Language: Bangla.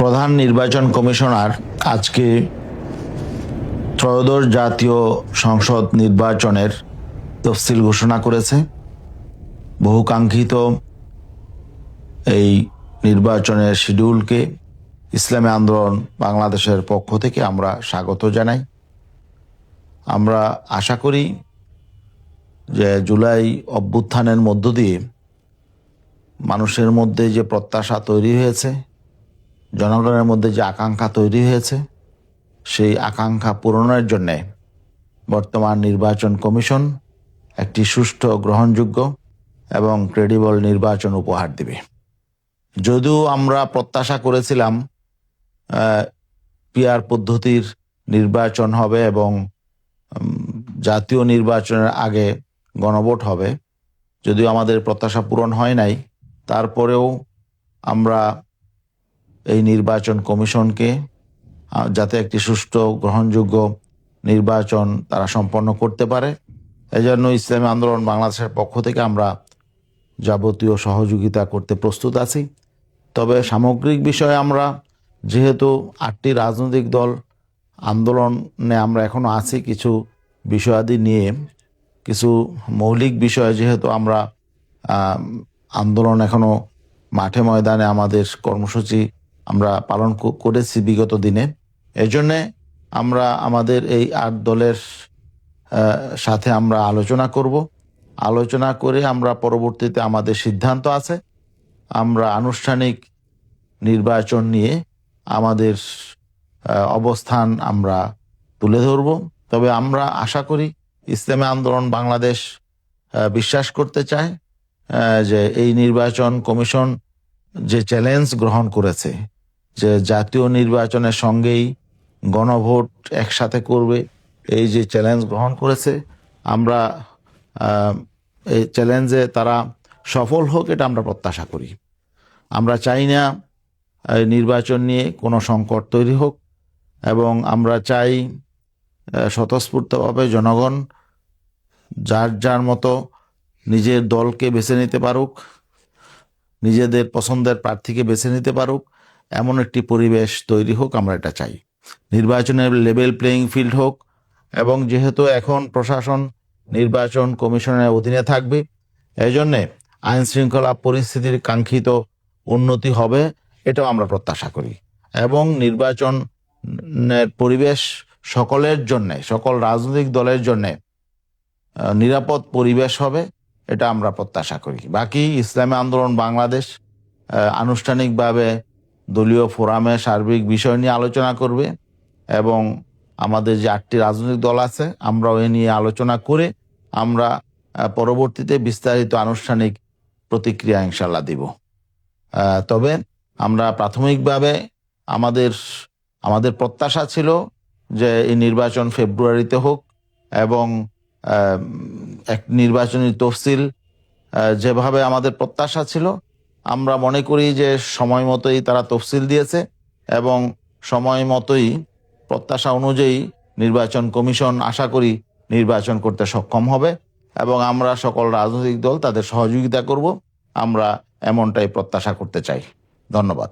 প্রধান নির্বাচন কমিশনার আজকে ত্রয়োদশ জাতীয় সংসদ নির্বাচনের তফসিল ঘোষণা করেছে। বহুকাঙ্ক্ষিত এই নির্বাচনের শিডিউলকে ইসলামী আন্দোলন বাংলাদেশের পক্ষ থেকে আমরা স্বাগত জানাই। আমরা আশা করি যে জুলাই অভ্যুত্থানের মধ্য দিয়ে মানুষের মধ্যে যে প্রত্যাশা তৈরি হয়েছে জনগণের মধ্যে যে আকাঙ্ক্ষা তৈরি হয়েছে, সেই আকাঙ্ক্ষা পূরণের জন্যে বর্তমান নির্বাচন কমিশন একটি সুষ্ঠু, গ্রহণযোগ্য এবং ক্রেডিবল নির্বাচন উপহার দেবে। যদিও আমরা প্রত্যাশা করেছিলাম পিআর পদ্ধতির নির্বাচন হবে এবং জাতীয় নির্বাচনের আগে গণভোট হবে, যদিও আমাদের প্রত্যাশা পূরণ হয় নাই, তারপরেও আমরা এই নির্বাচন কমিশনকে যাতে একটি সুষ্ঠু, গ্রহণযোগ্য নির্বাচন তারা সম্পন্ন করতে পারে। এজন্য ইসলামী আন্দোলন বাংলাদেশের পক্ষ থেকে আমরা যাবতীয় সহযোগিতা করতে প্রস্তুত আছি। তবে সামগ্রিক বিষয়ে আমরা, যেহেতু আটটি রাজনৈতিক দল আন্দোলনে আমরা এখনও আছি কিছু বিষয়াদি নিয়ে, কিছু মৌলিক বিষয় যেহেতু আমরা আন্দোলন এখনও মাঠে ময়দানে আমাদের কর্মসূচি আমরা পালন করেছি বিগত দিনে। এজন্যে আমরা আমাদের এই আট দলের সাথে আমরা আলোচনা করব। আলোচনা করে আমরা পরবর্তীতে আমাদের সিদ্ধান্ত আছে। আমরা আনুষ্ঠানিক নির্বাচন নিয়ে আমাদের অবস্থান আমরা তুলে ধরব। তবে আমরা আশা করি ইসলামী আন্দোলন বাংলাদেশ বিশ্বাস করতে চায় যে এই নির্বাচন কমিশন যে চ্যালেঞ্জ গ্রহণ করেছে, যে জাতীয় নির্বাচনের সঙ্গেই গণভোট একসাথে করবে, এই যে চ্যালেঞ্জ গ্রহণ করেছে, আমরা এই চ্যালেঞ্জে তারা সফল হোক এটা আমরা প্রত্যাশা করি। আমরা চাই না নির্বাচন নিয়ে কোনো সংকট তৈরি হোক, এবং আমরা চাই স্বতঃস্ফূর্তভাবে জনগণ যার যার মতো নিজের দলকে বেছে নিতে পারুক নিজেদের পছন্দের প্রার্থীকে বেছে নিতে পারুক। এমন একটি পরিবেশ তৈরি হোক, আমরা এটা চাই। নির্বাচনের লেভেল প্লেয়িং ফিল্ড হোক, এবং যেহেতু এখন প্রশাসন, নির্বাচন কমিশনের অধীনে থাকবে এই জন্যে আইন শৃঙ্খলা পরিস্থিতির কাঙ্ক্ষিত উন্নতি হবে, এটাও আমরা প্রত্যাশা করি। এবং নির্বাচনের পরিবেশ সকলের জন্যে, সকল রাজনৈতিক দলের জন্যে নিরাপদ পরিবেশ হবে। এটা আমরা প্রত্যাশা করি। বাকি ইসলামী আন্দোলন বাংলাদেশ আনুষ্ঠানিকভাবে দলীয় ফোরামে সার্বিক বিষয় নিয়ে আলোচনা করবে এবং আমাদের যে আটটি রাজনৈতিক দল আছে, আমরাও এ নিয়ে আলোচনা করে আমরা পরবর্তীতে বিস্তারিত আনুষ্ঠানিক প্রতিক্রিয়া ইনশাল্লাহ দিব। তবে আমরা প্রাথমিকভাবে আমাদের আমাদের প্রত্যাশা ছিল যে এই নির্বাচন ফেব্রুয়ারিতে হোক এবং এক নির্বাচনী তফসিল যেভাবে আমাদের প্রত্যাশা ছিল, আমরা মনে করি যে সময় মতোই তারা তফসিল দিয়েছে এবং সময় মতোই প্রত্যাশা অনুযায়ী নির্বাচন কমিশন আশা করি নির্বাচন করতে সক্ষম হবে এবং আমরা সকল রাজনৈতিক দল তাদের সহযোগিতা করব। আমরা এমনটাই প্রত্যাশা করতে চাই। ধন্যবাদ।